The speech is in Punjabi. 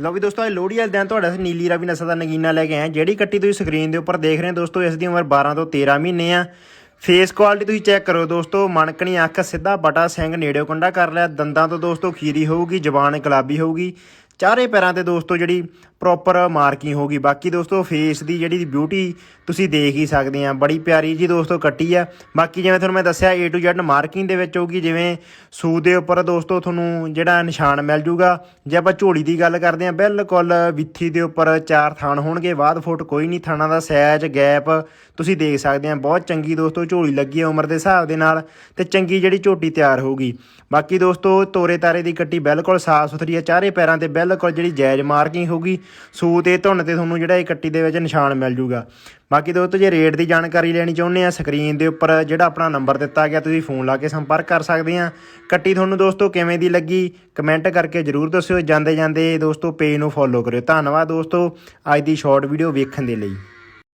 ਲਓ ਵੀ ਦੋਸਤੋ, ਇਹ ਲੋਹੜੀ ਵਾਲੇ ਦਿਨ ਤੁਹਾਡੇ ਵਾਸਤੇ ਨੀਲੀ ਰਾਵੀ ਨਸਲ ਦਾ ਨਗੀਨਾ ਲੈ ਕੇ ਆਏ ਜਿਹੜੀ ਕੱਟੀ ਤੁਸੀਂ ਸਕਰੀਨ ਦੇ ਉੱਪਰ ਦੇਖ ਰਹੇ ਹੋ ਦੋਸਤੋ, ਇਸ ਦੀ ਉਮਰ 12 ਤੋਂ 13 ਮਹੀਨੇ ਆ। ਫੇਸ ਕੁਆਲਿਟੀ ਤੁਸੀਂ ਚੈੱਕ ਕਰੋ ਦੋਸਤੋ, ਮਣਕਣੀ ਅੱਖ ਸਿੱਧਾ ਬਟਾ ਸਿੰਘ ਨੇੜਿਓ ਕੰਡਾ ਕਰ ਲਿਆ। ਦੰਦਾਂ ਤੋਂ ਦੋਸਤੋ ਖੀਰੀ ਹੋਊਗੀ, ਜ਼ਬਾਨ ਗੁਲਾਬੀ ਹੋਊਗੀ। ਚਾਰੇ ਪੈਰਾਂ ਤੇ ਦੋਸਤੋ ਜਿਹੜੀ ਪ੍ਰੋਪਰ ਮਾਰਕਿੰਗ ਹੋਊਗੀ ਬਾਕੀ ਦੋਸਤੋ ਫੇਸ ਦੀ ਜਿਹੜੀ ਬਿਊਟੀ ਤੁਸੀਂ ਦੇਖ ਹੀ ਸਕਦੇ ਆ। ਬੜੀ ਪਿਆਰੀ ਜੀ ਦੋਸਤੋ ਕੱਟੀ ਆ। ਬਾਕੀ ਜਿਵੇਂ ਤੁਹਾਨੂੰ ਮੈਂ ਦੱਸਿਆ, A to Z ਮਾਰਕਿੰਗ ਦੇ ਵਿੱਚ ਹੋਊਗੀ। ਜਿਵੇਂ ਸੂ ਦੇ ਉੱਪਰ ਦੋਸਤੋ ਤੁਹਾਨੂੰ ਜਿਹੜਾ ਨਿਸ਼ਾਨ ਮਿਲ ਜੂਗਾ। ਜੇ ਆਪਾਂ ਝੋਲੀ ਦੀ ਗੱਲ ਕਰਦੇ ਆ, ਬਿਲਕੁਲ ਵਿੱਥੀ ਦੇ ਉੱਪਰ ਚਾਰ ਥਾਣ ਹੋਣਗੇ। ਬਾਅਦ ਫੁੱਟ ਕੋਈ ਨਹੀਂ ਥਾਣਾ ਦਾ ਸਾਈਜ਼ ਗੈਪ ਤੁਸੀਂ ਦੇਖ ਸਕਦੇ ਆ। ਬਹੁਤ ਚੰਗੀ ਦੋਸਤੋ ਝੋਲੀ ਲੱਗੀ ਆ ਉਮਰ ਦੇ ਹਿਸਾਬ ਦੇ ਨਾਲ ਤੇ ਚੰਗੀ ਜਿਹੜੀ ਝੋਟੀ ਤਿਆਰ ਹੋਊਗੀ। ਬਾਕੀ ਦੋਸਤੋ ਤੋਰੇ ਤਾਰੇ ਦੀ ਕੱਟੀ ਬਿਲਕੁਲ ਸਾਫ਼ ਸੁਥਰੀ ਆ। ਚਾਰੇ ਪੈਰਾਂ ਤੇ ਕੋਲ ਜਿਹੜੀ ਜਾਇਜ਼ ਮਾਰਕਿੰਗ ਹੋਊਗੀ ਸੂ ਤੇ ਧੁੰਨ ਤੇ ਤੁਹਾਨੂੰ ਜਿਹੜਾ ਇਹ ਕੱਟੀ ਦੇ ਵਿੱਚ ਨਿਸ਼ਾਨ ਮਿਲ ਜੂਗਾ। ਬਾਕੀ ਦੋਸਤੋ, ਜੇ ਰੇਟ ਦੀ ਜਾਣਕਾਰੀ ਲੈਣੀ ਚਾਹੁੰਦੇ ਆ, ਸਕਰੀਨ ਦੇ ਉੱਪਰ ਜਿਹੜਾ ਆਪਣਾ ਨੰਬਰ ਦਿੱਤਾ ਗਿਆ, ਤੁਸੀਂ ਫੋਨ ਲਾ ਕੇ ਸੰਪਰਕ ਕਰ ਸਕਦੇ ਆ। ਕੱਟੀ ਤੁਹਾਨੂੰ ਦੋਸਤੋ ਕਿਵੇਂ ਦੀ ਲੱਗੀ, ਕਮੈਂਟ ਕਰਕੇ ਜਰੂਰ ਦੱਸਿਓ। ਜਾਂਦੇ ਜਾਂਦੇ ਦੋਸਤੋ ਪੇਜ ਨੂੰ ਫੋਲੋ ਕਰਿਓ। ਧੰਨਵਾਦ ਦੋਸਤੋ, ਅੱਜ ਦੀ ਸ਼ਾਰਟ ਵੀਡੀਓ ਵੇਖਣ ਦੇ ਲਈ।